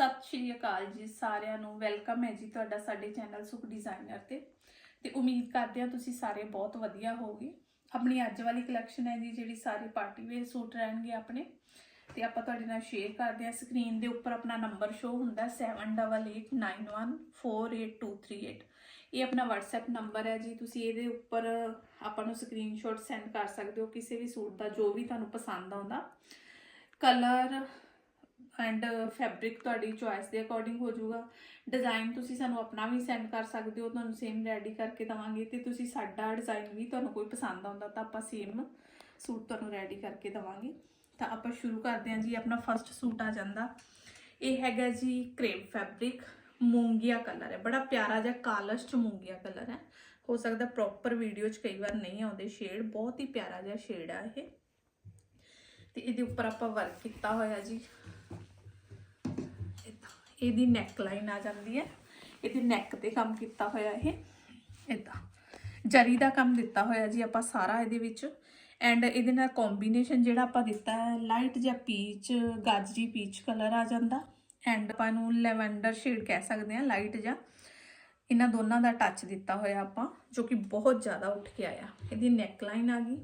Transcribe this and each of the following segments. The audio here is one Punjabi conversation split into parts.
ਸਤਿ ਸ਼੍ਰੀ ਅਕਾਲ ਜੀ ਸਾਰਿਆਂ ਨੂੰ। ਵੈਲਕਮ ਹੈ ਜੀ ਤੁਹਾਡਾ ਸਾਡੇ ਚੈਨਲ ਸੁਖ ਡਿਜ਼ਾਈਨਰ ਤੇ। ਤੇ ਉਮੀਦ ਕਰਦੇ ਹਾਂ ਤੁਸੀਂ ਸਾਰੇ ਬਹੁਤ ਵਧੀਆ ਹੋਗੇ ਆਪਣੀ ਅੱਜ ਵਾਲੀ ਕਲੈਕਸ਼ਨ ਹੈ ਜੀ, ਜਿਹੜੀ ਸਾਰੇ ਪਾਰਟੀ ਵੇਅਰ ਸੂਟ ਰਹਿਣਗੇ ਆਪਣੇ। ਤੇ ਆਪਾਂ ਤੁਹਾਡੇ ਨਾਲ ਸ਼ੇਅਰ ਕਰਦੇ ਹਾਂ। ਸਕਰੀਨ ਦੇ ਉੱਪਰ ਆਪਣਾ ਨੰਬਰ ਸ਼ੋ ਹੁੰਦਾ 7889148238 ਇਹ ਆਪਣਾ WhatsApp ਨੰਬਰ ਹੈ ਜੀ। ਤੁਸੀਂ ਇਹਦੇ ਉੱਪਰ ਆਪਾਂ ਨੂੰ ਸਕਰੀਨਸ਼ਾਟ ਸੈਂਡ ਕਰ ਸਕਦੇ ਹੋ, ਕਿਸੇ ਵੀ ਸੂਟ ਦਾ, ਜੋ ਵੀ ਤੁਹਾਨੂੰ ਪਸੰਦ ਆਉਂਦਾ। ਕਲਰ ਐਂਡ ਫੈਬਰਿਕ uh, ਤੁਹਾਡੀ ਚੁਆਇਸ ਦੇ ਅਕੋਰਡਿੰਗ ਹੋ ਜਾਊਗਾ। ਡਿਜ਼ਾਈਨ ਤੁਸੀਂ ਸਾਨੂੰ ਆਪਣਾ ਵੀ ਸੈਂਡ ਕਰ ਸਕਦੇ ਹੋ, ਤੁਹਾਨੂੰ ਸੇਮ ਰੈਡੀ ਕਰਕੇ ਦਵਾਂਗੇ ਤੇ ਤੁਸੀਂ ਸਾਡਾ ਡਿਜ਼ਾਈਨ ਵੀ ਤੁਹਾਨੂੰ ਕੋਈ ਪਸੰਦ ਆਉਂਦਾ ਤਾਂ ਆਪਾਂ ਸੇਮ ਸੂਟ ਤੁਹਾਨੂੰ ਰੈਡੀ ਕਰਕੇ ਦਵਾਂਗੇ। ਤਾਂ ਆਪਾਂ ਸ਼ੁਰੂ ਕਰਦੇ ਹਾਂ ਜੀ, ਆਪਣਾ ਫਰਸਟ ਸੂਟ ਆ ਜਾਂਦਾ। ਇਹ ਹੈਗਾ ਜੀ ਕ੍ਰੇਪ ਫੈਬਰਿਕ ਮੂੰਗੀਆ ਕਲਰ ਹੈ। ਬੜਾ ਪਿਆਰਾ ਜਿਹਾ ਕਾਲਸ਼ ਚ ਮੂੰਗੀਆ ਕਲਰ ਹੈ। ਹੋ ਸਕਦਾ ਪ੍ਰੋਪਰ ਵੀਡੀਓ 'ਚ ਕਈ ਵਾਰ ਨਹੀਂ ਆਉਂਦੇ ਸ਼ੇਡ ਬਹੁਤ ਹੀ ਪਿਆਰਾ ਜਿਹਾ ਸ਼ੇਡ ਆ ਇਹ। ਤੇ ਇਹਦੇ ਉੱਪਰ ਆਪਾਂ ਵਰਕ ਕੀਤਾ ਹੋਇਆ ਜੀ। ਇਹਦੀ ਨੈਕ ਲਾਈਨ ਆ ਜਾਂਦੀ ਹੈ। ਇਹਦੀ ਨੈਕ ਤੇ ਕੰਮ ਕੀਤਾ ਹੋਇਆ ਇਹ। ਇਦਾਂ ਜਰੀ ਦਾ ਕੰਮ ਦਿੱਤਾ ਹੋਇਆ ਜੀ ਆਪਾਂ ਸਾਰਾ ਇਹਦੇ ਵਿੱਚ। ਐਂਡ ਇਹਦੇ ਨਾਲ ਕੰਬੀਨੇਸ਼ਨ ਜਿਹੜਾ ਆਪਾਂ ਦਿੱਤਾ ਹੈ ਲਾਈਟ ਜਿਹਾ ਪੀਚ ਗਾਜਰੀ ਪੀਚ ਕਲਰ ਆ ਜਾਂਦਾ। ਐਂਡ ਆਪਾਂ ਨੂੰ ਲੈਵੈਂਡਰ ਸ਼ੇਡ ਕਹਿ ਸਕਦੇ ਹਾਂ ਲਾਈਟ ਜਿਹਾ ਇਹਨਾਂ ਦੋਨਾਂ ਦਾ ਟੱਚ ਦਿੱਤਾ ਹੋਇਆ ਆਪਾਂ, ਜੋ ਕਿ ਬਹੁਤ ਜ਼ਿਆਦਾ ਉੱਠ ਕੇ ਆਇਆ। ਇਹਦੀ ਨੈਕ ਲਾਈਨ ਆ ਗਈ।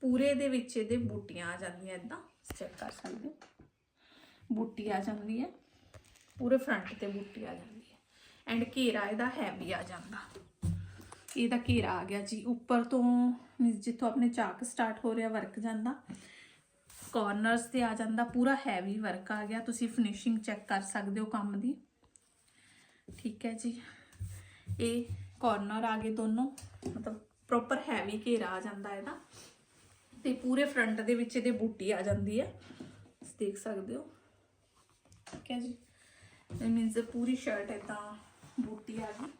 ਪੂਰੇ ਦੇ ਵਿੱਚ ਇਹਦੇ ਬੂਟੀਆਂ ਆ ਜਾਂਦੀਆਂ ਇਦਾਂ ਚੈੱਕ ਕਰ ਸਕਦੇ ਹੋ। ਬੂਟੀ ਆ ਜਾਂਦੀ ਹੈ। ਪੂਰੇ ਫਰੰਟ ਤੇ ਬੂਟੀ ਆ ਜਾਂਦੀ ਹੈ। ਐਂਡ ਘੇਰਾ ਇਹਦਾ ਹੈਵੀ ਆ ਜਾਂਦਾ। ਇਹਦਾ ਘੇਰਾ ਆ ਗਿਆ ਜੀ। ਉੱਪਰ ਤੋਂ ਮੀਨਸ ਜਿੱਥੋਂ ਆਪਣੇ ਚਾਕ ਸਟਾਰਟ ਹੋ ਰਿਹਾ ਵਰਕ ਜਾਂਦਾ ਕਾਰਨਰਸ ਤੇ ਆ ਜਾਂਦਾ, ਪੂਰਾ ਹੈਵੀ ਵਰਕ ਆ ਗਿਆ। ਤੁਸੀਂ ਫਿਨਿਸ਼ਿੰਗ ਚੈੱਕ ਕਰ ਸਕਦੇ ਹੋ ਕੰਮ ਦੀ। ਠੀਕ ਹੈ ਜੀ। ਇਹ ਕਾਰਨਰ ਆ ਗਏ ਦੋਨੋਂ। ਮਤਲਬ ਪ੍ਰੋਪਰ ਹੈਵੀ ਘੇਰਾ ਆ ਜਾਂਦਾ ਇਹਦਾ। ਤੇ ਪੂਰੇ ਫਰੰਟ ਦੇ ਵਿੱਚ ਇਹਦੇ ਬੂਟੀ ਆ ਜਾਂਦੀ ਹੈ। ਦੇਖ ਸਕਦੇ ਹੋ। ਠੀਕ ਹੈ ਜੀ। ਇਹ ਮੀਨਸ ਪੂਰੀ ਸ਼ਰਟ ਇਦਾਂ ਬੂਟੀ ਆ ਗਈ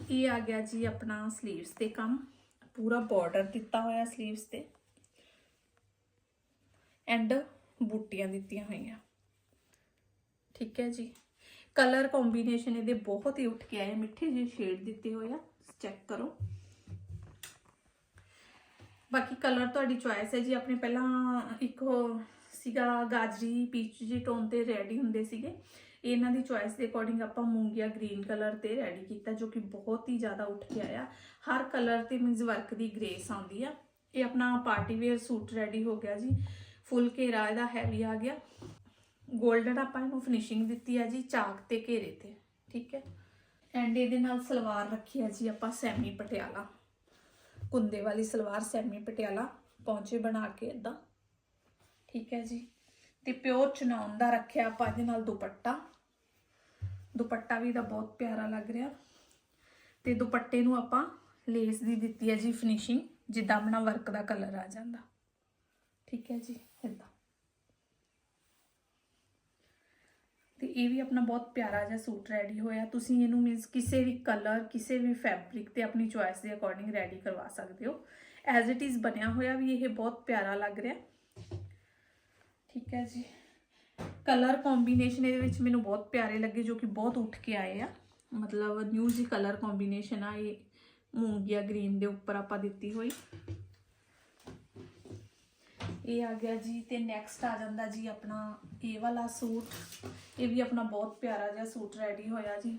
ਇਹ ਆ ਗਿਆ ਜੀ ਆਪਣਾ 슬ੀਵਸ ਤੇ ਕੰਮ ਪੂਰਾ ਬਾਰਡਰ ਦਿੱਤਾ ਹੋਇਆ 슬ੀਵਸ ਤੇ ਐਂਡ ਬੂਟੀਆਂ ਦਿੱਤੀਆਂ ਹੋਈਆਂ ਠੀਕ ਹੈ ਜੀ ਕਲਰ ਕੰਬੀਨੇਸ਼ਨ ਇਹਦੇ ਬਹੁਤ ਹੀ ਉੱਠ ਕੇ ਆਏ ਮਿੱਠੇ ਜਿਹੇ ਸ਼ੇਡ ਦਿੱਤੇ ਹੋਏ ਆ ਚੈੱਕ ਕਰੋ ਬਾਕੀ ਕਲਰ ਤੁਹਾਡੀ ਚੁਆਇਸ ਹੈ ਜੀ। ਆਪਣੇ ਪਹਿਲਾਂ ਇੱਕ ਉਹ ਸੀਗਾ ਗਾਜਰੀ ਪੀਚ ਜੀ ਟੋਨ ਤੇ ਰੈਡੀ ਹੁੰਦੇ ਸੀਗੇ। ਇਹਨਾਂ ਦੀ ਚੁਆਇਸ ਦੇ ਅਕੋਰਡਿੰਗ ਆਪਾਂ ਮੂੰਗੀਆ ਗ੍ਰੀਨ ਕਲਰ ਤੇ ਰੈਡੀ ਕੀਤਾ, ਜੋ ਕਿ ਬਹੁਤ ਹੀ ਜ਼ਿਆਦਾ ਉੱਠ ਕੇ ਆਇਆ। ਹਰ ਕਲਰ ਤੇ ਮੀਨਸ ਵਰਕ ਦੀ ਗ੍ਰੇਸ ਆਉਂਦੀ ਆ। ਇਹ ਆਪਣਾ ਪਾਰਟੀ ਵੇਅਰ ਸੂਟ ਰੈਡੀ ਹੋ ਗਿਆ ਜੀ। ਫੁੱਲ ਘੇਰਾ ਇਹਦਾ ਹੈਵੀ ਆ ਗਿਆ। 골ਡਨ ਆਪਾਂ ਇਹਨੂੰ ਫਿਨਿਸ਼ਿੰਗ ਦਿੱਤੀ ਆ ਜੀ, ਚਾਕ ਤੇ ਘੇਰੇ ਤੇ। ਠੀਕ ਹੈ। ਐਂਡ ਇਹਦੇ ਨਾਲ ਸਲਵਾਰ ਰੱਖੀ ਆ ਜੀ ਆਪਾਂ ਸੈਮੀ ਪਟਿਆਲਾ। ਕੁੰਦੇ ਵਾਲੀ ਸਲਵਾਰ ਸੈਮੀ ਪਟਿਆਲਾ ਪੌਂਚੇ ਬਣਾ ਕੇ ਇਦਾਂ ਠੀਕ ਹੈ ਜੀ। ਤੇ ਪਿਓਰ ਚਨੌਨ ਦਾ ਰੱਖਿਆ ਆਪਾਂ ਇਹਦੇ ਨਾਲ ਦੁਪੱਟਾ। ਦੁਪੱਟਾ ਵੀ ਦਾ ਬਹੁਤ ਪਿਆਰਾ ਲੱਗ ਰਿਹਾ। ਤੇ ਦੁਪੱਟੇ ਨੂੰ ਆਪਾਂ ਲੇਸ ਦੀ ਦਿੱਤੀ ਹੈ ਜੀ ਫਿਨਿਸ਼ਿੰਗ ਜਿੱਦਾਂ ਆਪਣਾ ਵਰਕ ਦਾ ਕਲਰ ਆ ਜਾਂਦਾ। ਠੀਕ ਹੈ ਜੀ ਇਦਾਂ ਤੇ ਇਹ ਵੀ ਆਪਣਾ ਬਹੁਤ ਪਿਆਰਾ ਜਿਹਾ ਸੂਟ ਰੈਡੀ ਹੋਇਆ। ਤੁਸੀਂ ਇਹਨੂੰ ਮੀਨਸ ਕਿਸੇ ਵੀ ਕਲਰ ਕਿਸੇ ਵੀ ਫੈਬਰਿਕ ਤੇ ਆਪਣੀ ਚੁਆਇਸ ਦੇ ਅਕੋਰਡਿੰਗ ਰੈਡੀ ਕਰਵਾ ਸਕਦੇ ਹੋ। ਐਜ਼ ਇਟ ਇਜ਼ ਬਣਿਆ ਹੋਇਆ ਵੀ ਇਹ ਬਹੁਤ ਪਿਆਰਾ ਲੱਗ ਰਿਹਾ। ਠੀਕ ਹੈ ਜੀ। ਕਲਰ ਕੰਬੀਨੇਸ਼ਨ ਇਹਦੇ ਵਿੱਚ ਮੈਨੂੰ ਬਹੁਤ ਪਿਆਰੇ ਲੱਗੇ ਜੋ ਕਿ ਬਹੁਤ ਉੱਠ ਕੇ ਆਏ ਆ। ਮਤਲਬ ਨਿਊ ਜੀ ਕਲਰ ਕੰਬੀਨੇਸ਼ਨ ਆ, ਇਹ ਮੂੰਗੀਆ ਗ੍ਰੀਨ ਦੇ ਉੱਪਰ ਆਪਾਂ ਦਿੱਤੀ ਹੋਈ। ਇਹ ਆ ਗਿਆ ਜੀ ਤੇ ਨੈਕਸਟ ਆ ਜਾਂਦਾ ਜੀ ਆਪਣਾ ਇਹ ਵਾਲਾ ਸੂਟ। ਇਹ ਵੀ ਆਪਣਾ ਬਹੁਤ ਪਿਆਰਾ ਜਿਹਾ ਸੂਟ ਰੈਡੀ ਹੋਇਆ ਜੀ।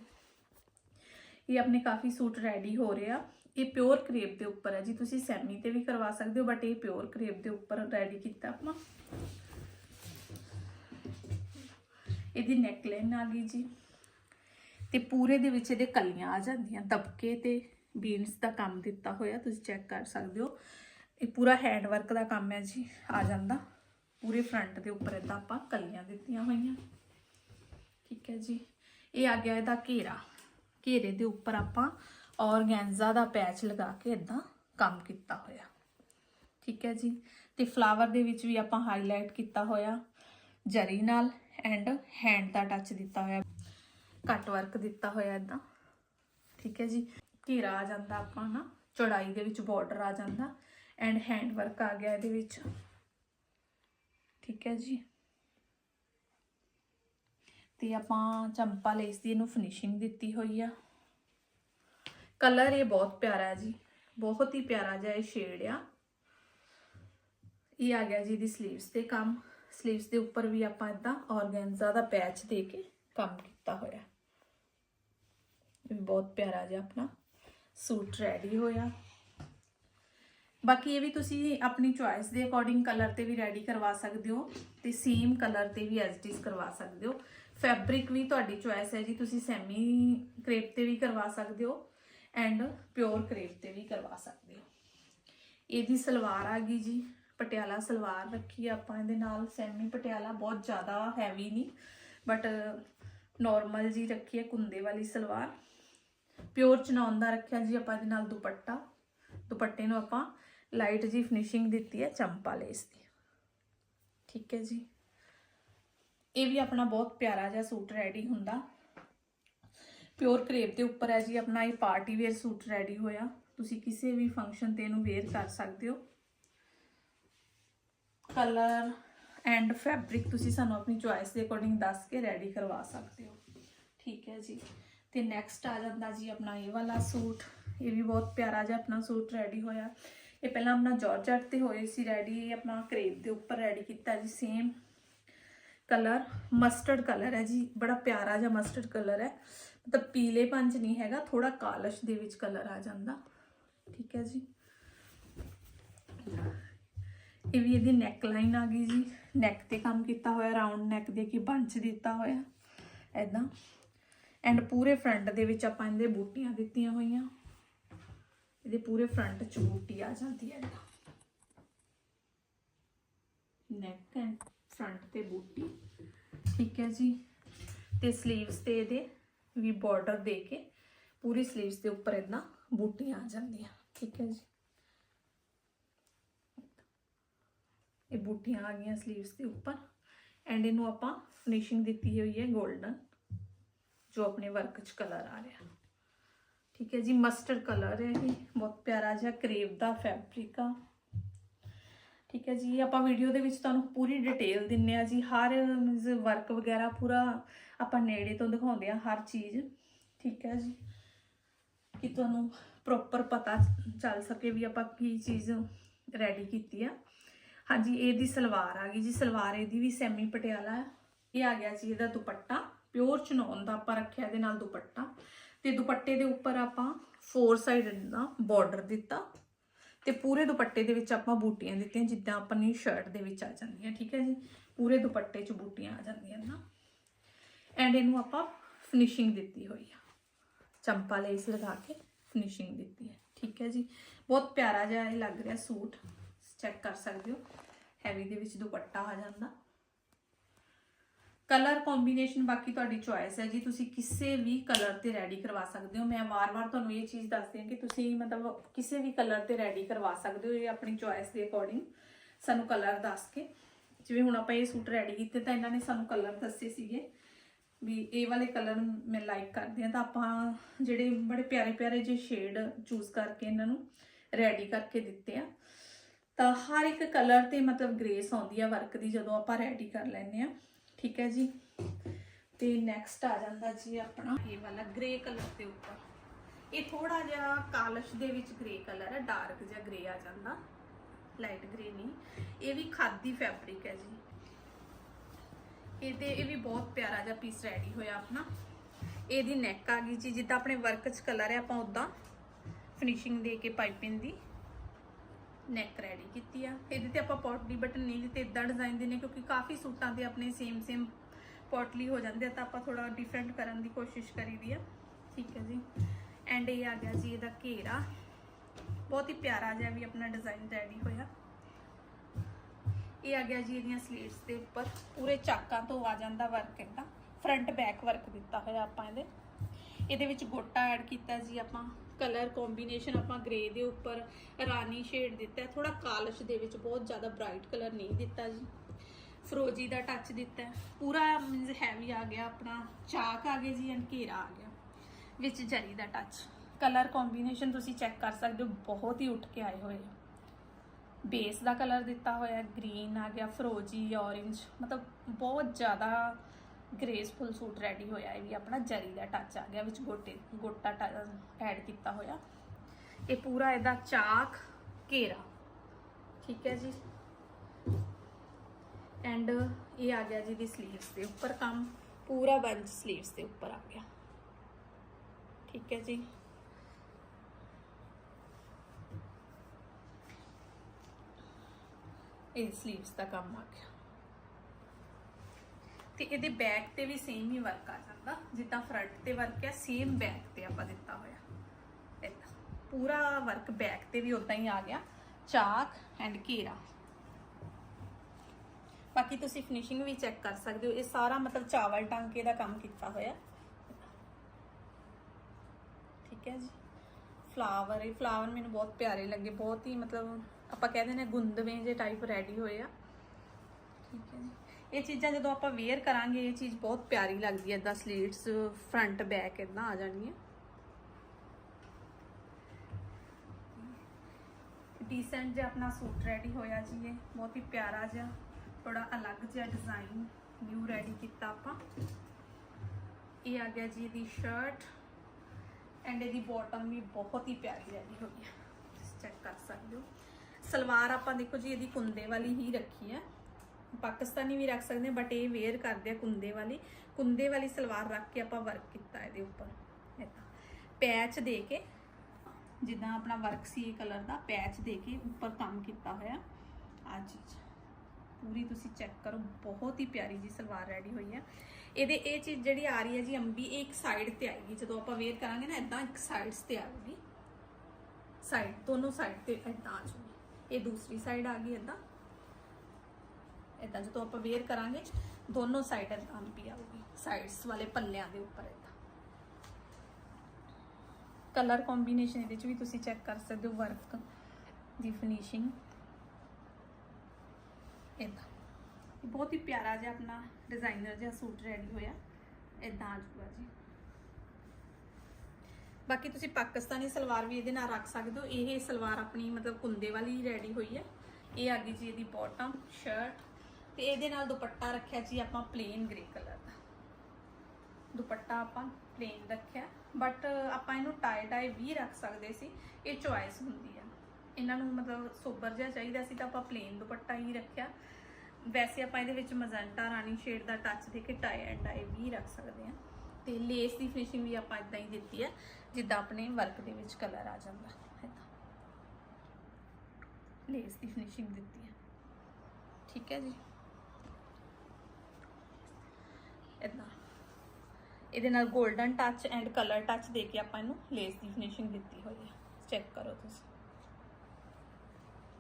ਇਹ ਆਪਣੇ ਕਾਫੀ ਸੂਟ ਰੈਡੀ ਹੋ ਰਹੇ ਆ। ਇਹ ਪਿਓਰ ਕਰੇਪ ਦੇ ਉੱਪਰ ਹੈ ਜੀ। ਤੁਸੀਂ ਸੈਮੀ ਤੇ ਵੀ ਕਰਵਾ ਸਕਦੇ ਹੋ ਬਟ ਇਹ ਪਿਓਰ ਕਰੇਪ ਦੇ ਉੱਪਰ ਰੈਡੀ ਕੀਤਾ ਆਪਾਂ। ਇਹਦੀ ਨੈਕਲਾਈਨ ਆ ਗਈ ਜੀ। ਤੇ ਪੂਰੇ ਦੇ ਵਿੱਚ ਇਹਦੇ ਕਲੀਆਂ ਆ ਜਾਂਦੀਆਂ। ਦਬਕੇ ਤੇ ਬੀਨਸ ਦਾ ਕੰਮ ਦਿੱਤਾ ਹੋਇਆ, ਤੁਸੀਂ ਚੈੱਕ ਕਰ ਸਕਦੇ ਹੋ। ਇਹ ਪੂਰਾ ਹੈਂਡ ਵਰਕ ਦਾ ਕੰਮ ਹੈ ਜੀ, ਆ ਜਾਂਦਾ। ਪੂਰੇ ਫਰੰਟ ਦੇ ਉੱਪਰ ਇਦਾਂ ਆਪਾਂ ਕਲੀਆਂ ਦਿੱਤੀਆਂ ਹੋਈਆਂ। ਠੀਕ ਹੈ ਜੀ। ਇਹ ਆ ਗਿਆ ਇਹਦਾ ਘੇਰਾ। ਘੇਰੇ ਦੇ ਉੱਪਰ ਆਪਾਂ ਔਰਗੈਂਜ਼ਾ ਦਾ ਪੈਚ ਲਗਾ ਕੇ ਇਦਾਂ ਕੰਮ ਕੀਤਾ ਹੋਇਆ। ਠੀਕ ਹੈ ਜੀ। ਤੇ ਫਲਾਵਰ ਦੇ ਵਿੱਚ ਵੀ ਆਪਾਂ ਹਾਈਲਾਈਟ ਕੀਤਾ ਹੋਇਆ। ਜਰੀ ਨਾਲ ਐਂਡ ਹੈਂਡ ਦਾ ਟੱਚ ਦਿੱਤਾ ਹੋਇਆ। ਕੱਟ ਵਰਕ ਦਿੱਤਾ ਹੋਇਆ ਇਦਾਂ ਠੀਕ ਹੈ ਜੀ। ਘੇਰਾ ਆ ਜਾਂਦਾ ਆਪਾਂ ਨਾ। ਚੌੜਾਈ ਦੇ ਵਿੱਚ ਬਾਰਡਰ ਆ ਜਾਂਦਾ। ਐਂਡ ਹੈਂਡ ਵਰਕ ਆ ਗਿਆ ਇਹਦੇ ਵਿੱਚ। ਠੀਕ ਹੈ ਜੀ। ਤੇ ਆਪਾਂ ਚੰਪਾ ਲੇਸ ਦੀ ਇਹਨੂੰ ਫਿਨਿਸ਼ਿੰਗ ਦਿੱਤੀ ਹੋਈ ਆ। ਕਲਰ ਇਹ ਬਹੁਤ ਪਿਆਰਾ ਹੈ ਜੀ। ਬਹੁਤ ਹੀ ਪਿਆਰਾ ਜਿਹਾ ਇਹ ਸ਼ੇਡ ਆ। ਇਹ ਆ ਗਿਆ ਜੀ ਦੀ ਸਲੀਵਸ ਤੇ ਕੰਮ। ਸਲੀਵਸ ਦੇ ਉੱਪਰ ਵੀ ਆਪਾਂ ਇਦਾਂ ਔਰਗੈਂਜ਼ਾ ਦਾ ਪੈਚ ਦੇ ਕੇ ਕੰਮ ਕੀਤਾ ਹੋਇਆ। ਬਹੁਤ ਪਿਆਰਾ ਜਿਹਾ ਆਪਣਾ ਸੂਟ ਰੈਡੀ ਹੋਇਆ। ਬਾਕੀ ਇਹ ਵੀ ਤੁਸੀਂ ਆਪਣੀ ਚੁਆਇਸ ਦੇ ਅਕੋਰਡਿੰਗ ਕਲਰ ਤੇ ਵੀ ਰੈਡੀ ਕਰਵਾ ਸਕਦੇ ਹੋ ਤੇ ਸੇਮ ਕਲਰ ਤੇ ਵੀ ਐਸ ਡੀਸ ਕਰਵਾ ਸਕਦੇ ਹੋ। ਫੈਬਰਿਕ ਵੀ ਤੁਹਾਡੀ ਚੁਆਇਸ ਹੈ ਜੀ, ਤੁਸੀਂ ਸੈਮੀ ਕ੍ਰੇਪ ਤੇ ਵੀ ਕਰਵਾ ਸਕਦੇ ਹੋ ਐਂਡ ਪਿਓਰ ਕ੍ਰੇਪ ਤੇ ਵੀ ਕਰਵਾ ਸਕਦੇ ਹੋ। ਇਹਦੀ ਸਲਵਾਰ ਆ ਗਈ ਜੀ, ਪਟਿਆਲਾ ਸਲਵਾਰ ਰੱਖੀ ਆਪਾਂ ਇਹਦੇ ਨਾਲ ਸੈਮੀ ਪਟਿਆਲਾ ਬਹੁਤ ਜ਼ਿਆਦਾ ਹੈਵੀ ਨਹੀਂ ਬਟ ਨਾਰਮਲ ਜੀ ਰੱਖੀ ਹੈ ਕੁੰਦੇ ਵਾਲੀ ਸਲਵਾਰ। ਪਿਓਰ ਚਨੌਨ ਦਾ ਰੱਖਿਆ ਜੀ ਆਪਾਂ ਇਹਦੇ ਨਾਲ ਦੁਪੱਟਾ, ਦੁਪੱਟੇ ਨੂੰ ਆਪਾਂ ਲਾਈਟ ਜੀ ਫਿਨਿਸ਼ਿੰਗ ਦਿੱਤੀ ਹੈ ਚੰਪਾ ਲੇਸ ਦੀ। ਠੀਕ ਹੈ ਜੀ। ਇਹ ਵੀ ਆਪਣਾ ਬਹੁਤ ਪਿਆਰਾ ਜਿਹਾ ਸੂਟ ਰੈਡੀ ਹੁੰਦਾ। ਪਿਓਰ ਕਰੇਪ ਦੇ ਉੱਪਰ ਹੈ ਜੀ ਆਪਣਾ ਇਹ ਪਾਰਟੀ ਵੇਅਰ ਸੂਟ ਰੈਡੀ ਹੋਇਆ। ਤੁਸੀਂ ਕਿਸੇ ਵੀ ਫੰਕਸ਼ਨ ਤੇ ਇਹਨੂੰ ਵੇਅਰ ਕਰ ਸਕਦੇ ਹੋ। ਕਲਰ ਐਂਡ ਫੈਬਰਿਕ ਤੁਸੀਂ ਸਾਨੂੰ ਆਪਣੀ ਚੁਆਇਸ ਦੇ ਅਕੋਰਡਿੰਗ ਦੱਸ ਕੇ ਰੈਡੀ ਕਰਵਾ ਸਕਦੇ ਹੋ। ਠੀਕ ਹੈ ਜੀ। ਤੇ ਨੈਕਸਟ ਆ ਜਾਂਦਾ ਜੀ ਆਪਣਾ ਇਹ ਵਾਲਾ ਸੂਟ। ਇਹ ਵੀ ਬਹੁਤ ਪਿਆਰਾ ਜਿਹਾ ਆਪਣਾ ਸੂਟ ਰੈਡੀ ਹੋਇਆ। ਇਹ ਪਹਿਲਾਂ ਆਪਣਾ ਜਾਰਜਟ ਤੇ ਹੋਏ ਸੀ ਰੈਡੀ ਇਹ ਆਪਣਾ ਕਰੇਪ ਦੇ ਉੱਪਰ ਰੈਡੀ ਕੀਤਾ ਜੀ ਸੇਮ ਕਲਰ ਮਸਟਰਡ ਕਲਰ ਹੈ ਜੀ, ਬੜਾ ਪਿਆਰਾ ਜਿਹਾ ਮਸਟਰਡ ਕਲਰ ਹੈ। ਮਤਲਬ ਪੀਲੇ ਪੰਜ ਨਹੀਂ ਹੈਗਾ ਥੋੜਾ ਕਾਲਸ਼ ਦੇ ਵਿੱਚ ਕਲਰ ਆ ਜਾਂਦਾ। ਠੀਕ ਹੈ ਜੀ। ਇਹ ਵੀ ਇਹਦੀ ਨੈਕ ਲਾਈਨ ਆ ਗਈ ਜੀ। ਨੈਕ ਤੇ ਕੰਮ ਕੀਤਾ ਹੋਇਆ ਰਾਉਂਡ ਨੈਕ ਦੇ ਕੇ ਬੰਚ ਦਿੱਤਾ ਹੋਇਆ ਐਦਾਂ ਐਂਡ ਪੂਰੇ ਫਰੰਟ ਦੇ ਵਿੱਚ ਆਪਾਂ ਇਹਦੇ ਬੂਟੀਆਂ ਦਿੱਤੀਆਂ ਹੋਈਆਂ। ਇਹਦੇ ਪੂਰੇ ਫਰੰਟ 'ਚ ਬੂਟੀ ਆ ਜਾਂਦੀ ਹੈ ਐਦਾਂ ਨੈਕ ਐਂਡ ਫਰੰਟ ਤੇ ਬੂਟੀ। ਠੀਕ ਹੈ ਜੀ। ਤੇ ਸਲੀਵਸ ਤੇ ਇਹਦੇ ਵੀ ਬਾਰਡਰ ਦੇ ਕੇ ਪੂਰੀ ਸਲੀਵਸ ਦੇ ਉੱਪਰ ਇਦਾਂ ਬੂਟੀਆਂ ਆ ਜਾਂਦੀਆਂ। ਠੀਕ ਹੈ ਜੀ। ਇਹ ਬੂਟੀਆਂ ਆ ਗਈਆਂ ਸਲੀਵਸ ਦੇ ਉੱਪਰ। ਐਂਡ ਇਹਨੂੰ ਆਪਾਂ ਫਿਨਿਸ਼ਿੰਗ ਦਿੱਤੀ ਹੋਈ ਹੈ 골ਡਨ ਜੋ ਆਪਣੇ ਵਰਕ 'ਚ ਕਲਰ ਆ ਰਿਹਾ। ਠੀਕ ਹੈ ਜੀ ਮਸਟਰਡ ਕਲਰ ਹੈ ਇਹ, ਬਹੁਤ ਪਿਆਰਾ ਜਿਹਾ ਕਰੇਵ ਦਾ ਫੈਬਰਿਕ ਆ। ਠੀਕ ਹੈ ਜੀ, ਆਪਾਂ ਵੀਡੀਓ ਦੇ ਵਿੱਚ ਤੁਹਾਨੂੰ ਪੂਰੀ ਡਿਟੇਲ ਦਿੰਨੇ ਆ ਜੀ, ਹਰ ਮੀਨਸ ਵਰਕ ਵਗੈਰਾ ਪੂਰਾ ਆਪਾਂ ਨੇੜੇ ਤੋਂ ਦਿਖਾਉਂਦੇ ਆ ਹਰ ਚੀਜ਼। ਠੀਕ ਹੈ ਜੀ, ਕਿ ਤੁਹਾਨੂੰ ਪ੍ਰੋਪਰ ਪਤਾ ਚੱਲ ਸਕੇ ਵੀ ਆਪਾਂ ਕੀ ਚੀਜ਼ ਰੈਡੀ ਕੀਤੀ ਆ। ਹਾਂਜੀ, ਇਹਦੀ ਸਲਵਾਰ ਆ ਗਈ ਜੀ, ਸਲਵਾਰ ਇਹਦੀ ਵੀ ਸੈਮੀ ਪਟਿਆਲਾ ਇਹ ਆ ਗਿਆ ਜੀ, ਇਹਦਾ ਦੁਪੱਟਾ ਪਿਓਰ ਚਨੌਨ ਦਾ ਆਪਾਂ ਰੱਖਿਆ ਇਹਦੇ ਨਾਲ ਦੁਪੱਟਾ। ਤੇ ਦੁਪੱਟੇ ਦੇ ਉੱਪਰ ਆਪਾਂ ਫੋਰ ਸਾਈਡ ਦਾ ਬਾਰਡਰ ਦਿੱਤਾ ਤੇ ਪੂਰੇ ਦੁਪੱਟੇ ਦੇ ਵਿੱਚ ਆਪਾਂ ਬੂਟੀਆਂ ਦਿੱਤੀਆਂ, ਜਿੱਦਾਂ ਆਪਣੀ ਸ਼ਰਟ ਦੇ ਵਿੱਚ ਆ ਜਾਂਦੀਆਂ, ਠੀਕ ਹੈ ਜੀ? ਪੂਰੇ ਦੁਪੱਟੇ 'ਚ ਬੂਟੀਆਂ ਆ ਜਾਂਦੀਆਂ ਨਾ ਐਂਡ ਇਹਨੂੰ ਆਪਾਂ ਫਿਨਿਸ਼ਿੰਗ ਦਿੱਤੀ ਹੋਈ ਆ। ਚੰਪਾ ਲੇਸ ਲਗਾ ਕੇ ਫਿਨਿਸ਼ਿੰਗ ਦਿੱਤੀ ਹੈ, ਠੀਕ ਹੈ ਜੀ? ਬਹੁਤ ਪਿਆਰਾ ਜਿਹਾ ਇਹ ਲੱਗ ਰਿਹਾ ਸੂਟ। ਚੈੱਕ ਕਰ ਸਕਦੇ ਹੋ। ਹੈਵੀ ਦੇ ਵਿੱਚ ਦੁਪੱਟਾ ਆ ਜਾਂਦਾ। ਕਲਰ ਕੰਬੀਨੇਸ਼ਨ ਬਾਕੀ ਤੁਹਾਡੀ ਚੁਆਇਸ ਹੈ ਜੀ। ਤੁਸੀਂ ਕਿਸੇ ਵੀ ਕਲਰ ਤੇ ਰੈਡੀ ਕਰਵਾ ਸਕਦੇ ਹੋ। ਮੈਂ ਵਾਰ-ਵਾਰ ਤੁਹਾਨੂੰ ਇਹ ਚੀਜ਼ ਦੱਸਦੀ ਹਾਂ ਕਿ ਤੁਸੀਂ ਮਤਲਬ ਕਿਸੇ ਵੀ ਕਲਰ ਤੇ ਰੈਡੀ ਕਰਵਾ ਸਕਦੇ ਹੋ। ਇਹ ਆਪਣੀ ਚੁਆਇਸ ਦੇ ਅਕੋਰਡਿੰਗ ਸਾਨੂੰ ਕਲਰ ਦੱਸ ਕੇ। ਜਿਵੇਂ ਹੁਣ ਆਪਾਂ ਇਹ ਸੂਟ ਰੈਡੀ ਕੀਤੇ ਤਾਂ ਇਹਨਾਂ ਨੇ ਸਾਨੂੰ ਕਲਰ ਦੱਸੇ ਸੀਗੇ। ਵੀ ਇਹ ਵਾਲੇ ਕਲਰ ਮੈਂ ਲਾਈਕ ਕਰਦੀ ਹਾਂ। ਤਾਂ ਆਪਾਂ ਜਿਹੜੇ ਬੜੇ ਪਿਆਰੇ ਪਿਆਰੇ ਜੇ ਸ਼ੇਡ ਚੂਜ਼ ਕਰਕੇ ਇਹਨਾਂ ਨੂੰ ਰੈਡੀ ਕਰਕੇ ਦਿੱਤੇ ਆ। ਤਾਂ ਹਰ ਇੱਕ ਕਲਰ ਤੇ ਮਤਲਬ ਗ੍ਰੇਸ ਆਉਂਦੀ ਆ ਵਰਕ ਦੀ, ਜਦੋਂ ਆਪਾਂ ਰੈਡੀ ਕਰ ਲੈਂਦੇ ਆ। ਠੀਕ ਹੈ ਜੀ। ਤੇ ਨੈਕਸਟ ਆ ਜਾਂਦਾ ਜੀ ਆਪਣਾ। ਇਹ ਵਾਲਾ ਗ੍ਰੇ ਕਲਰ ਦੇ ਉੱਪਰ। ਇਹ ਥੋੜਾ ਜਿਹਾ ਕਾਲਸ਼ ਦੇ ਵਿੱਚ ਗ੍ਰੇ ਕਲਰ ਹੈ ਡਾਰਕ ਜਿਹਾ ਗ੍ਰੇ ਆ ਜਾਂਦਾ। ਲਾਈਟ ਗ੍ਰੇ ਨਹੀਂ। ਇਹ ਵੀ ਖਾਦੀ ਫੈਬਰਿਕ ਹੈ ਜੀ। ਇਹ ਤੇ ਇਹ ਵੀ ਬਹੁਤ ਪਿਆਰਾ ਜਿਹਾ ਪੀਸ ਰੈਡੀ ਹੋਇਆ ਆਪਣਾ। ਇਹਦੀ ਨੈਕ ਆ ਗਈ ਜੀ। ਜਿੱਦਾਂ ਆਪਣੇ ਵਰਕ 'ਚ ਕਲਰ ਹੈ, ਆਪਾਂ ਉਦਾਂ ਫਿਨਿਸ਼ਿੰਗ ਦੇ ਕੇ ਪਾਈਪਿੰਗ ਦੀ। ਨੈਕ ਰੈਡੀ ਕੀਤੀ ਆ। ਇਹਦੇ ਤੇ ਆਪਾਂ ਪੌਟਲੀ ਬਟਨ ਨਹੀਂ ਦਿੱਤੇ ਇਦਾਂ ਡਿਜ਼ਾਈਨ ਦੇ ਨੇ, ਕਿਉਂਕਿ ਕਾਫੀ ਸੂਟਾਂ ਤੇ ਆਪਣੇ ਸੇਮ ਸੇਮ ਪੌਟਲੀ ਹੋ ਜਾਂਦੇ ਆ, ਤਾਂ ਆਪਾਂ ਥੋੜਾ ਡਿਫਰੈਂਟ ਕਰਨ ਦੀ ਕੋਸ਼ਿਸ਼ ਕਰੀਦੀ ਆ। ਠੀਕ ਹੈ ਜੀ। ਐਂਡ ਇਹ ਆ ਗਿਆ ਜੀ ਇਹਦਾ ਘੇਰਾ। ਬਹੁਤ ਹੀ ਪਿਆਰਾ ਜਿਹਾ ਵੀ ਆਪਣਾ ਡਿਜ਼ਾਈਨ ਰੈਡੀ ਹੋਇਆ। ਇਹ ਆ ਗਿਆ ਜੀ ਇਹਦੀਆਂ ਸਲੀਵਸ ਦੇ ਉੱਪਰ। ਪੂਰੇ ਚਾਕਾਂ ਤੋਂ ਆ ਜਾਂਦਾ ਵਰਕ ਇਹਦਾ। ਫਰੰਟ ਬੈਕ ਵਰਕ ਦਿੱਤਾ ਹੋਇਆ ਆਪਾਂ ਇਹਦੇ। ਇਹਦੇ ਵਿੱਚ ਗੋਟਾ ਐਡ ਕੀਤਾ ਜੀ ਆਪਾਂ। ਕਲਰ ਕੰਬੀਨੇਸ਼ਨ ਆਪਾਂ ਗ੍ਰੇ ਦੇ ਉੱਪਰ ਰਾਨੀ ਸ਼ੇਡ ਦਿੱਤਾ ਥੋੜਾ ਕਾਲਸ਼ ਦੇ ਵਿੱਚ ਬਹੁਤ ਜ਼ਿਆਦਾ ਬ੍ਰਾਈਟ ਕਲਰ ਨਹੀਂ ਦਿੱਤਾ ਜੀ। ਫਰੋਜੀ ਦਾ ਟੱਚ ਦਿੱਤਾ ਪੂਰਾ ਮੀਨਸ ਹੈਵੀ ਆ ਗਿਆ ਆਪਣਾ। ਚਾਕ ਆ ਗਿਆ ਜੀ ਐਂਡ ਘੇਰਾ ਆ ਗਿਆ। ਵਿੱਚ ਜਰੀ ਦਾ ਟੱਚ ਕਲਰ ਕੰਬੀਨੇਸ਼ਨ ਤੁਸੀਂ ਚੈੱਕ ਕਰ ਸਕਦੇ ਹੋ। ਬਹੁਤ ਹੀ ਉੱਠ ਕੇ ਆਏ ਹੋਏ ਆ। ਬੇਸ ਦਾ ਕਲਰ ਦਿੱਤਾ ਹੋਇਆ ਗ੍ਰੀਨ ਆ ਗਿਆ ਫਰੋਜੀ orange ਮਤਲਬ ਬਹੁਤ ਜ਼ਿਆਦਾ ਗ੍ਰੇਸਫੁਲ ਸੂਟ ਰੈਡੀ ਹੋਇਆ, ਇਹ ਵੀ ਆਪਣਾ ਜਰੀ ਦਾ ਟੱਚ ਆ ਗਿਆ, ਵਿੱਚ ਗੋਟੇ, ਗੋਟਾ ਐਡ ਕੀਤਾ ਹੋਇਆ। ਇਹ ਪੂਰਾ ਇਹਦਾ ਚਾਕ ਘੇਰਾ, ਠੀਕ ਹੈ ਜੀ? ਐਂਡ ਇਹ ਆ ਗਿਆ ਜੀ ਵੀ ਸਲੀਵਸ ਦੇ ਉੱਪਰ ਕੰਮ, ਪੂਰਾ ਬੰਚ ਸਲੀਵਸ ਦੇ ਉੱਪਰ ਆ ਗਿਆ। ਠੀਕ ਹੈ ਜੀ? ਇਹ ਸਲੀਵਸ ਦਾ ਕੰਮ ਆ ਗਿਆ। ਤੇ ਇਹਦੇ ਬੈਕ ਤੇ ਵੀ ਸੇਮ ਹੀ ਵਰਕ ਆ ਜਾਂਦਾ। ਜਿੱਦਾਂ ਫਰੰਟ ਤੇ ਵਰਕ ਹੈ ਸੇਮ ਬੈਕ ਤੇ ਆਪਾਂ ਦਿੱਤਾ ਹੋਇਆ। ਪੂਰਾ ਵਰਕ ਬੈਕ ਤੇ ਵੀ ਉਦਾਂ ਹੀ ਆ ਗਿਆ। ਚਾਕ ਐਂਡ ਘੇਰਾ। ਬਾਕੀ ਤੁਸੀਂ ਫਿਨਿਸ਼ਿੰਗ ਵੀ ਚੈੱਕ ਕਰ ਸਕਦੇ ਹੋ। ਇਹ ਸਾਰਾ ਮਤਲਬ ਚਾਵਲ ਟਾਂਕੇ ਦਾ ਕੰਮ ਕੀਤਾ ਹੋਇਆ। ਠੀਕ ਹੈ ਜੀ। ਫਲਾਵਰ ਇਹ ਫਲਾਵਰ ਮੈਨੂੰ ਬਹੁਤ ਪਿਆਰੇ ਲੱਗੇ। ਬਹੁਤ ਹੀ ਮਤਲਬ ਆਪਾਂ ਕਹਿੰਦੇ ਨੇ ਗੁੰਦਵੇਂ ਜੇ ਟਾਈਪ ਰੈਡੀ ਹੋਏ ਆ। ਠੀਕ ਹੈ ਜੀ। ਇਹ ਚੀਜ਼ਾਂ ਜਦੋਂ ਆਪਾਂ ਵੇਅਰ ਕਰਾਂਗੇ, ਇਹ ਚੀਜ਼ ਬਹੁਤ ਪਿਆਰੀ ਲੱਗਦੀ ਹੈ ਇਦਾਂ ਸਲੀਟਸ ਫਰੰਟ ਬੈਕ ਇਦਾਂ ਆ ਜਾਣਗੀਆਂ। ਡੀਸੈਂਟ ਜਿਹਾ ਆਪਣਾ ਸੂਟ ਰੈਡੀ ਹੋਇਆ ਜੀ ਇਹ, ਬਹੁਤ ਹੀ ਪਿਆਰਾ ਜਿਹਾ ਥੋੜਾ ਅਲੱਗ ਜਿਹਾ ਡਿਜ਼ਾਈਨ ਨਿਊ ਰੈਡੀ ਕੀਤਾ ਆਪਾਂ। ਇਹ ਆ ਗਿਆ ਜੀ ਇਹਦੀ ਸ਼ਰਟ ਐਂਡ ਇਹਦੀ ਬਾਟਮ ਵੀ ਬਹੁਤ ਹੀ ਪਿਆਰੀ ਰੈਡੀ ਹੋਈ ਹੈ। ਤੁਸੀਂ ਚੈੱਕ ਕਰ ਸਕਦੇ ਹੋ। ਸਲਵਾਰ ਆਪਾਂ ਦੇਖੋ ਜੀ, ਇਹਦੀ ਕੁੰਦੇ ਵਾਲੀ ਹੀ ਰੱਖੀ ਹੈ। ਪਾਕਿਸਤਾਨੀ ਵੀ ਰੱਖ ਸਕਦੇ ਬਟ ਇਹ ਵੇਅਰ ਕਰਦੇ ਆ ਕੁੰਦੇ ਵਾਲੀ। ਕੁੰਦੇ ਵਾਲੀ ਸਲਵਾਰ ਰੱਖ ਕੇ ਆਪਾਂ ਵਰਕ ਕੀਤਾ ਇਹਦੇ ਉੱਪਰ। ਏਦਾਂ ਪੈਚ ਦੇ ਕੇ, ਜਿੱਦਾਂ ਆਪਣਾ ਵਰਕ ਸੀ ਇਹ ਕਲਰ ਦਾ ਪੈਚ ਦੇ ਕੇ ਉੱਪਰ ਕੰਮ ਕੀਤਾ ਹੋਇਆ। ਆ ਚੀਜ਼ ਪੂਰੀ ਤੁਸੀਂ ਚੈੱਕ ਕਰੋ, ਬਹੁਤ ਹੀ ਪਿਆਰੀ ਜੀ ਸਲਵਾਰ ਰੈਡੀ ਹੋਈ ਹੈ ਇਹਦੇ ਇਹ ਚੀਜ਼ ਜਿਹੜੀ ਆ ਰਹੀ ਹੈ ਜੀ ਅੰਬੀ, ਇਹ ਇੱਕ ਸਾਈਡ ਤੇ ਆਏਗੀ। ਜਦੋਂ ਆਪਾਂ ਵੇਅਰ ਕਰਾਂਗੇ ਨਾ ਇਦਾਂ ਇੱਕ ਸਾਈਡਸ ਤੇ ਆਏਗੀ ਸਾਈਡ ਦੋਨੋਂ ਸਾਈਡ ਤੇ ਇਦਾਂ ਆ ਜੂਗੀ। ਇਹ ਦੂਸਰੀ ਸਾਈਡ ਆ ਗਈ ਇਦਾਂ ਇਦਾਂ ਜਦੋਂ ਆਪਾਂ ਵੇਅਰ ਕਰਾਂਗੇ ਦੋਨੋਂ ਸਾਈਡ ਇਦਾਂ ਅੰਬੀ ਆਊਗੀ। ਸਾਈਡਸ ਵਾਲੇ ਪੱਲਿਆਂ ਦੇ ਉੱਪਰ ਇਦਾਂ ਕਲਰ ਕੰਬੀਨੇਸ਼ਨ ਇਹਦੇ ਚ ਵੀ ਤੁਸੀਂ ਚੈੱਕ ਕਰ ਸਕਦੇ ਹੋ ਵਰਕ ਦੀ ਫਿਨਿਸ਼ਿੰਗ ਇਦਾਂ ਇਹ ਬਹੁਤ ਹੀ ਪਿਆਰਾ ਜਿਹਾ ਆਪਣਾ ਡਿਜ਼ਾਈਨਰ ਜਿਹਾ ਸੂਟ ਰੈਡੀ ਹੋਇਆ। ਇਦਾਂ ਆ ਜਾਊਗਾ ਜੀ। ਬਾਕੀ ਤੁਸੀਂ ਪਾਕਿਸਤਾਨੀ ਸਲਵਾਰ ਵੀ ਇਹਦੇ ਨਾਲ ਰੱਖ ਸਕਦੇ ਹੋ। ਇਹ ਸਲਵਾਰ ਆਪਣੀ ਮਤਲਬ ਕੁੰਦੇ ਵਾਲੀ ਰੈਡੀ ਹੋਈ ਹੈ। ਇਹ ਆ ਗਈ ਜੀ ਇਹਦੀ ਬਾਟਮ ਸ਼ਰਟ ਤੇ ਇਹਦੇ ਨਾਲ ਦੁਪੱਟਾ ਰੱਖਿਆ ਜੀ ਆਪਾਂ ਪਲੇਨ ਗ੍ਰੇ ਕਲਰ ਦਾ। ਦੁਪੱਟਾ ਆਪਾਂ ਪਲੇਨ ਰੱਖਿਆ ਬਟ ਆਪਾਂ ਇਹਨੂੰ ਟਾਈ ਡਾਈ ਵੀ ਰੱਖ ਸਕਦੇ ਸੀ, ਇਹ ਚੁਆਇਸ ਹੁੰਦੀ ਆ। ਇਹਨਾਂ ਨੂੰ ਮਤਲਬ ਸੋਬਰ ਜਿਹਾ ਚਾਹੀਦਾ ਸੀ ਤਾਂ ਆਪਾਂ ਪਲੇਨ ਦੁਪੱਟਾ ਹੀ ਰੱਖਿਆ। ਵੈਸੇ ਆਪਾਂ ਇਹਦੇ ਵਿੱਚ ਮਜ਼ੰਟਾ ਰਾਣੀ ਸ਼ੇਡ ਦਾ ਟੱਚ ਦੇ ਕੇ ਟਾਈ ਐਂਡ ਡਾਈ ਵੀ ਰੱਖ ਸਕਦੇ ਆ ਤੇ ਲੇਸ ਦੀ ਫਿਨਿਸ਼ਿੰਗ ਵੀ ਆਪਾਂ ਇਦਾਂ ਹੀ ਦਿੱਤੀ ਹੈ ਜਿੱਦਾਂ ਆਪਣੇ ਵਰਕ ਦੇ ਵਿੱਚ ਕਲਰ ਆ ਜਾਂਦਾ ਇਦਾਂ ਲੇਸ ਦੀ ਫਿਨਿਸ਼ਿੰਗ ਦਿੱਤੀ ਹੈ ਠੀਕ ਹੈ ਜੀ। ਇਦਾਂ ਇਹਦੇ ਨਾਲ golden touch and colour touch ਦੇ ਕੇ ਆਪਾਂ ਇਹਨੂੰ ਲੇਸ ਦੀ ਫਿਨਿਸ਼ਿੰਗ ਦਿੱਤੀ ਹੋਈ ਹੈ ਚੈੱਕ ਕਰੋ ਤੁਸੀਂ।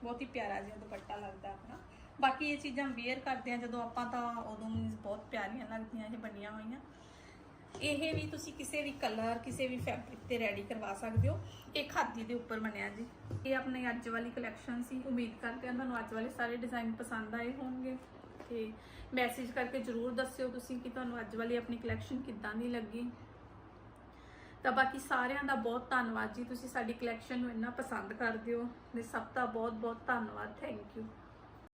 ਬਹੁਤ ਹੀ ਪਿਆਰਾ ਜਿਹਾ ਦੁਪੱਟਾ ਲੱਗਦਾ ਆਪਣਾ। ਬਾਕੀ ਇਹ ਚੀਜ਼ਾਂ ਵੇਅਰ ਕਰਦੇ ਆ, ਜਦੋਂ ਆਪਾਂ ਤਾਂ ਉਦੋਂ ਮੀਨਸ ਬਹੁਤ ਪਿਆਰੀਆਂ ਲੱਗਦੀਆਂ, ਇਹ ਬਣੀਆਂ ਹੋਈਆਂ। ਇਹ ਵੀ ਤੁਸੀਂ ਕਿਸੇ ਵੀ ਕਲਰ ਕਿਸੇ ਵੀ ਫੈਬਰਿਕ ਤੇ ਰੈਡੀ ਕਰਵਾ ਸਕਦੇ ਹੋ। ਇਹ ਖਾਦੀ ਦੇ ਉੱਪਰ ਬਣਿਆ ਜੀ। ਇਹ ਆਪਣੀ ਅੱਜ ਵਾਲੀ ਕਲੈਕਸ਼ਨ ਸੀ। ਉਮੀਦ ਕਰਦੇ ਹਾਂ ਤੁਹਾਨੂੰ ਅੱਜ ਵਾਲੇ ਸਾਰੇ ਡਿਜ਼ਾਈਨ ਪਸੰਦ ਆਏ ਹੋਣਗੇ। ਤੇ ਮੈਸੇਜ ਕਰਕੇ ਜਰੂਰ ਦੱਸਿਓ ਤੁਸੀਂ ਕਿ ਤੁਹਾਨੂੰ ਅੱਜ ਵਾਲੀ ਆਪਣੀ ਕਲੈਕਸ਼ਨ ਕਿੱਦਾਂ ਦੀ ਲੱਗੀ। ਤਾਂ ਬਾਕੀ ਸਾਰਿਆਂ ਦਾ ਬਹੁਤ ਧੰਨਵਾਦ ਜੀ, ਤੁਸੀਂ ਸਾਡੀ ਕਲੈਕਸ਼ਨ ਨੂੰ ਇੰਨਾ ਪਸੰਦ ਕਰਦੇ ਹੋ। ਤੇ ਸਭ ਦਾ ਬਹੁਤ ਬਹੁਤ ਧੰਨਵਾਦ ਥੈਂਕ ਯੂ